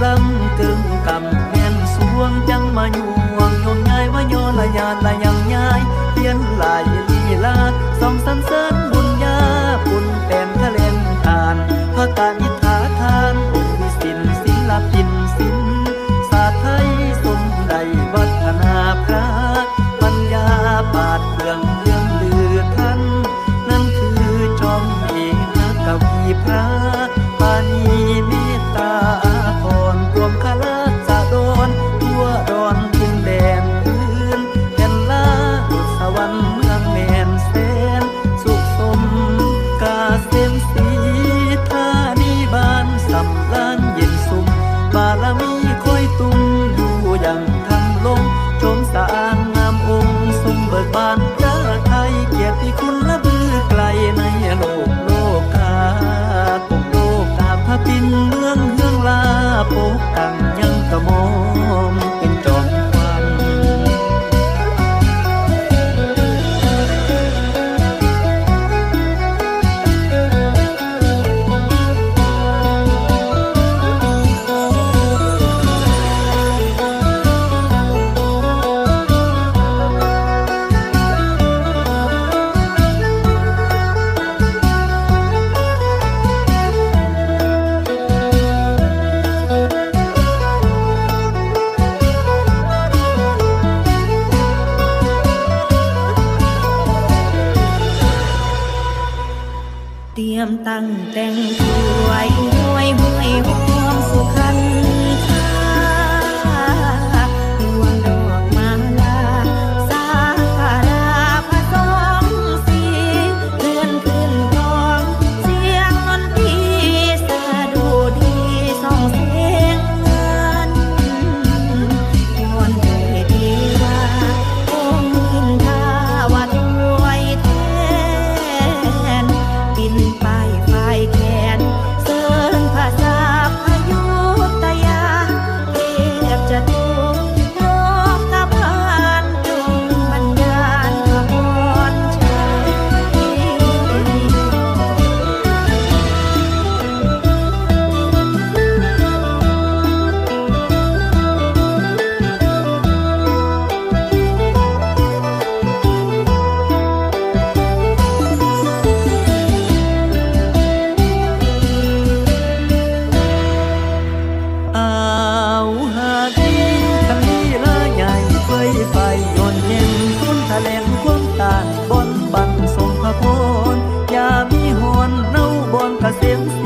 lắm cưng cầm đen xuống chẳng mà nhuồng nhồn nhai và nhô là nhà là nhằn nhai tiên là ที่คุณละบือไกลในโลกโลกกาปกโลกกาพระปินเมืองเฮืองลาปกตังย เตรียมตั้งแต่งตัวห้วยห้วยห้วย cause it's